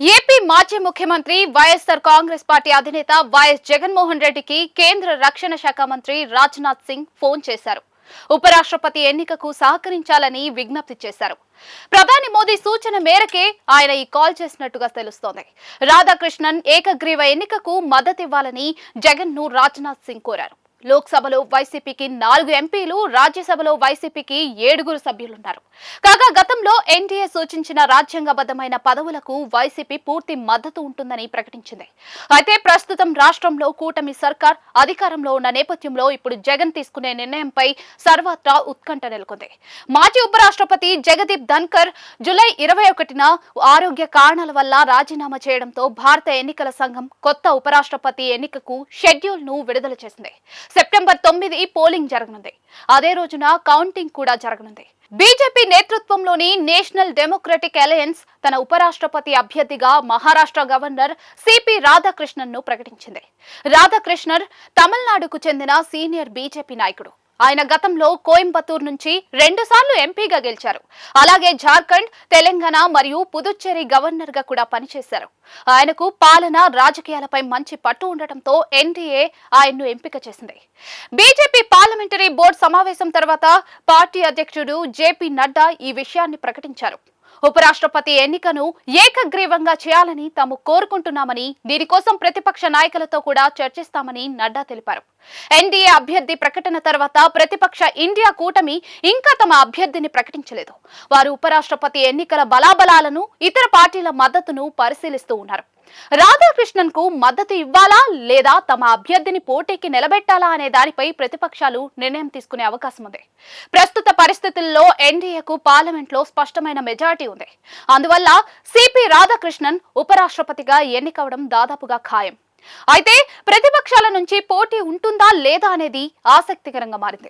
AP మాజీ ముఖ్యమంత్రి YSR Congress party అధినేత వైఎస్ జగన్మోహన్ రెడ్డికి కేంద్ర రక్షణ శాఖ మంత్రి రాజ్నాథ్ సింగ్ ఫోన్ చేశారు. ఉపరాష్ట్రపతి ఎన్నికకు సహకరించాలని విజ్ఞప్తి చేశారు. ప్రధాని మోదీ సూచన మేరకే ఆయన ఈ కాల్ చేసినట్టుగా తెలుస్తోంది. రాధాకృష్ణన్ ఏకగ్రీవ ఎన్నికకు మద్దతివ్వాలని జగన్ను రాజ్నాథ్ సింగ్ కోరారు. లోక్సభలో వైసీపీకి నాలుగు ఎంపీలు రాజ్యసభలో వైసీపీకి ఏడుగురు సభ్యులున్నారు. కాగా గతంలో ఎన్డీఏ సూచించిన రాజ్యాంగబద్ధమైన పదవులకు వైసీపీ పూర్తి మద్దతు ఉంటుందని ప్రకటించింది. అయితే ప్రస్తుతం రాష్ట్రంలో కూటమి సర్కార్ అధికారంలో ఉన్న నేపథ్యంలో ఇప్పుడు జగన్ తీసుకునే నిర్ణయంపై సర్వత్రా ఉత్కంఠ నెలకొంది. మాజీ ఉపరాష్ట్రపతి జగదీప్ ధన్కర్ జూలై ఇరవై ఒకటిన ఆరోగ్య కారణాల వల్ల రాజీనామా చేయడంతో భారత ఎన్నికల సంఘం కొత్త ఉపరాష్ట్రపతి ఎన్నికకు షెడ్యూల్ను విడుదల చేసింది. సెప్టెంబర్ తొమ్మిది పోలింగ్ జరగనుంది. అదే రోజున కౌంటింగ్ కూడా జరగనుంది. బీజేపీ నేతృత్వంలోని నేషనల్ డెమోక్రటిక్ అలయన్స్ తన ఉపరాష్ట్రపతి అభ్యర్థిగా మహారాష్ట్ర గవర్నర్ సిపి రాధాకృష్ణన్ను ప్రకటించింది. రాధాకృష్ణన్ తమిళనాడుకు చెందిన సీనియర్ బీజేపీ నాయకుడు. ఆయన గతంలో కోయంబత్తూర్ నుంచి రెండుసార్లు ఎంపీగా గెలిచారు. అలాగే జార్ఖండ్ తెలంగాణ మరియు పుదుచ్చేరి గవర్నర్గా కూడా పనిచేశారు. ఆయనకు పాలన రాజకీయాలపై మంచి పట్టు ఉండటంతో ఎన్డీఏ ఆయన్ను ఎంపిక చేసింది. బీజేపీ పార్లమెంటరీ బోర్డు సమావేశం తర్వాత పార్టీ అధ్యక్షుడు జేపీ నడ్డా ఈ విషయాన్ని ప్రకటించారు. ఉపరాష్ట్రపతి ఎన్నికను ఏకగ్రీవంగా చేయాలని తాము కోరుకుంటున్నామని దీనికోసం ప్రతిపక్ష నాయకులతో కూడా చర్చిస్తామని నడ్డా తెలిపారు. ఎన్డీఏ అభ్యర్థి ప్రకటన తర్వాత ప్రతిపక్ష ఇండియా కూటమి ఇంకా తమ అభ్యర్థిని ప్రకటించలేదు. వారు ఉపరాష్ట్రపతి ఎన్నికల బలాబలాలను ఇతర పార్టీల మద్దతును పరిశీలిస్తూ ఉన్నారు. రాధాకృష్ణన్కు మద్దతు ఇవ్వాలా లేదా తమ అభ్యర్థిని పోటీకి నిలబెట్టాలా అనే దానిపై ప్రతిపక్షాలు నిర్ణయం తీసుకునే అవకాశం ఉంది. ప్రస్తుత పరిస్థితుల్లో ఎన్డీఏకు పార్లమెంట్లో స్పష్టమైన మెజార్టీ ఉంది. అందువల్ల సిపి రాధాకృష్ణన్ ఉపరాష్ట్రపతిగా ఎన్నికవడం దాదాపుగా ఖాయం. అయితే ప్రతిపక్షాల నుంచి పోటీ ఉంటుందా లేదా అనేది ఆసక్తికరంగా మారింది.